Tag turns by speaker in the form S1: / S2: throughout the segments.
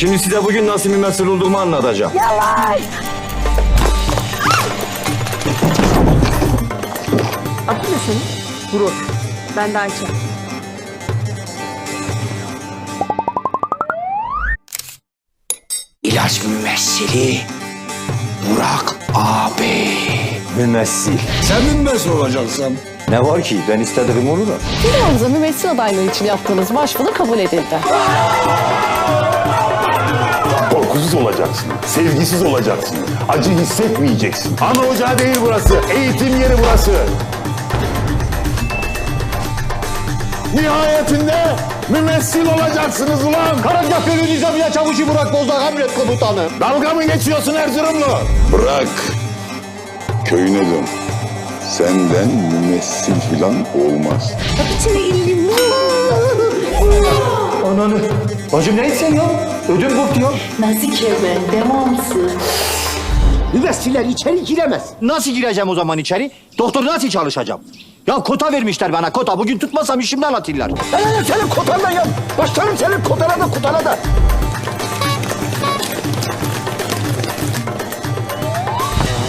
S1: Şimdi size bugün nasıl bir mesut olduğumu anlatacağım.
S2: Adın ne senin?
S1: Burak.
S2: Ben de Ayça.
S3: İlaç mümessili Burak abi.
S1: Mümessil.
S4: Sen mümessil olacaksın.
S1: Ne var ki? Ben istediğim olur da.
S5: Firmamıza mümessil adaylığı için yaptığınız başvuru kabul edildi.
S6: Korkusuz olacaksın, sevgisiz olacaksın, acı hissetmeyeceksin. Ana ocağı değil burası, eğitim yeri burası. Nihayetinde mümessil olacaksınız ulan.
S4: Karargah Bölüğü Nizamiye Çavuşu Burak Bozdağ emret komutanım.
S6: Dalga mı geçiyorsun Erzurumlu?
S7: Bırak. Köyüne dön. Senden mümessil filan olmaz.
S4: Ananı. Bacım ne sen ya? Ödüm koptu ya.
S8: Nazike ben devamsız.
S4: Müvessiller içeri giremez. Nasıl gireceğim o zaman içeri? Doktor nasıl çalışacağım? Ya kota vermişler bana kota. Bugün tutmasam işimden atırlar. Ee, senin kotan da ya. Başlarım senin kotana da kutana da.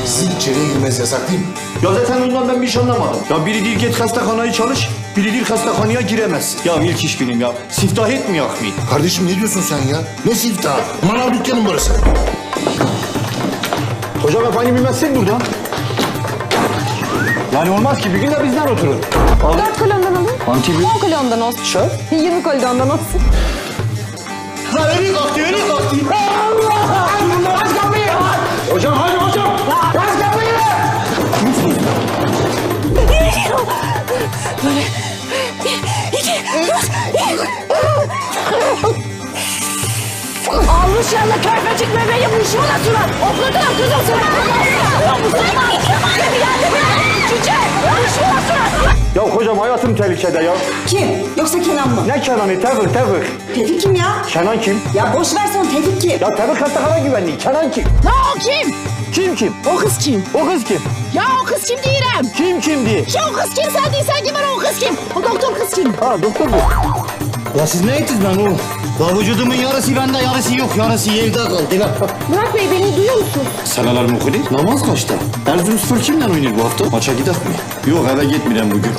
S9: Sizin içeriye girmeniz yasak değil mi?
S4: Ya zaten ondan ben bir şey anlamadım. Ya biri değil git hastahaneye çalış, biri değil hastahaneye giremez. Ya ilk iş benim ya. Siftah etmiyor mı?
S9: Kardeşim ne diyorsun sen ya? Ne siftahı? Manav dükkanı burası.
S4: Hocam efendim bilmezsek burada. Yani olmaz ki bir gün de bizden oturun. Al.
S5: 4 kolondan alın.
S4: Antibiyotik.
S5: 10 kolondan olsun.
S4: Şöyle.
S5: 20 kolondan olsun.
S4: Ha öyle kalktı, öyle kalktı. Allah!
S5: Almış yanına körpecik bebeği işi ona surat. Okudular kızım! Bu işi ona surat.
S4: Ya hocam hayatım tehlikede ya.
S8: Kim? Yoksa Kenan mı?
S4: Ne Kenan'ı? Tevfik, Tevfik.
S8: Tevfik kim ya?
S4: Kenan kim?
S8: Ya boş ver sen Tevfik kim?
S4: Ya Tevfik hastahane güvenliği. Kenan kim?
S5: Ne o kim?
S4: Kim kim?
S5: O kız kim?
S4: O kız kim?
S5: Ya o kız kim değilim.
S4: Kim kim diye.
S5: Ya o kız kim sen değilsen kim o kız kim? O doktor kim?
S4: Ha doktor bu. Ya siz ne ettiniz lan oğlum? La vücudumun yarısı bende yarısı yok. Yarısı evde kaldı.
S5: Burak Bey beni duyuyor musun?
S4: Seneler okudu? Namaz kaçta? Erzurum Spor kimle oynuyor bu hafta? Maça gidelim mi? Yok eve gitmeyeceğim bugün.